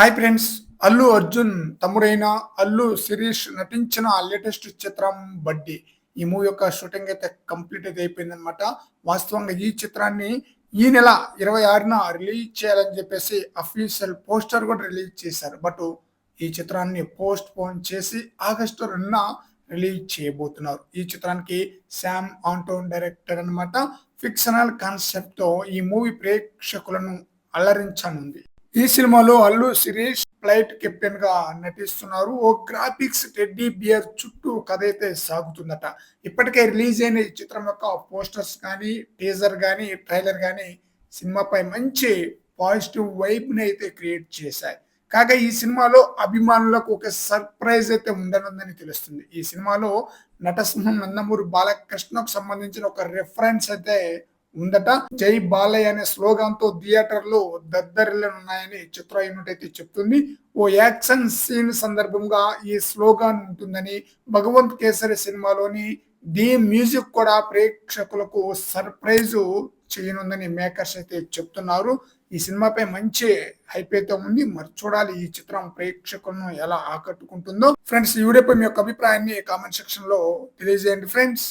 Hi friends Allu Arjun తమ్ముడైన అల్లు శిరీష్ నటించిన latest చిత్రం బడ్డీ. ఈ మూవీ యొక్క షూటింగ్ అయితే కంప్లీట్ అయితే అయిపోయింది అనమాట వాస్తవంగా ఈ చిత్రాన్ని ఈ నెల ఇరవై ఆరున రిలీజ్ చేయాలని చెప్పేసి అఫీషియల్ పోస్టర్ కూడా రిలీజ్ చేశారు. బట్ ఈ చిత్రాన్ని పోస్ట్ పోన్ చేసి ఆగస్టు రెండున రిలీజ్ చేయబోతున్నారు. ఈ చిత్రానికి శామ్ ఆంటోన్ డైరెక్టర్ అన్నమాట. ఫిక్షనల్ కాన్సెప్ట్తో ఈ మూవీ ప్రేక్షకులను అలరించనుంది. ఈ సినిమాలో అల్లు శిరీష్ ఫ్లైట్ కెప్టెన్గా నటిస్తున్నారు. ఓ గ్రాఫిక్స్ టెడ్డీ బియర్ చుట్టూ కథ అయితే సాగుతుందట. ఇప్పటికే రిలీజ్ అయిన ఈ చిత్రం యొక్క పోస్టర్స్ కానీ టీజర్ కానీ ట్రైలర్ కానీ సినిమాపై మంచి పాజిటివ్ వైబ్ని అయితే క్రియేట్ చేశాయి. కాగా ఈ సినిమాలో అభిమానులకు ఒక సర్ప్రైజ్ అయితే ఉండనుందని తెలుస్తుంది. ఈ సినిమాలో నటసింహం నందమూరి బాలకృష్ణకు సంబంధించిన ఒక రెఫరెన్స్ అయితే ఉందట. జై బాలయ్య అనే స్లోగాన్తో థియేటర్లో ఉన్నాయని చిత్ర యూనిట్ అయితే చెప్తుంది. ఓ యాక్షన్ సీన్ సందర్భంగా ఈ స్లోగాన్ ఉంటుందని భగవంత్ కేసరి సినిమాలోని ది మ్యూజిక్ కూడా ప్రేక్షకులకు సర్ప్రైజ్ చేయనుందని మేకర్స్ అయితే చెప్తున్నారు. ఈ సినిమాపై మంచి హైప్ అయితే ఉంది. మరి చూడాలి ఈ చిత్రం ప్రేక్షకులను ఎలా ఆకట్టుకుంటుందో. ఫ్రెండ్స్ ఈ వీడియోపై మీ యొక్క అభిప్రాయాన్ని కామెంట్ సెక్షన్లో తెలియజేయండి ఫ్రెండ్స్.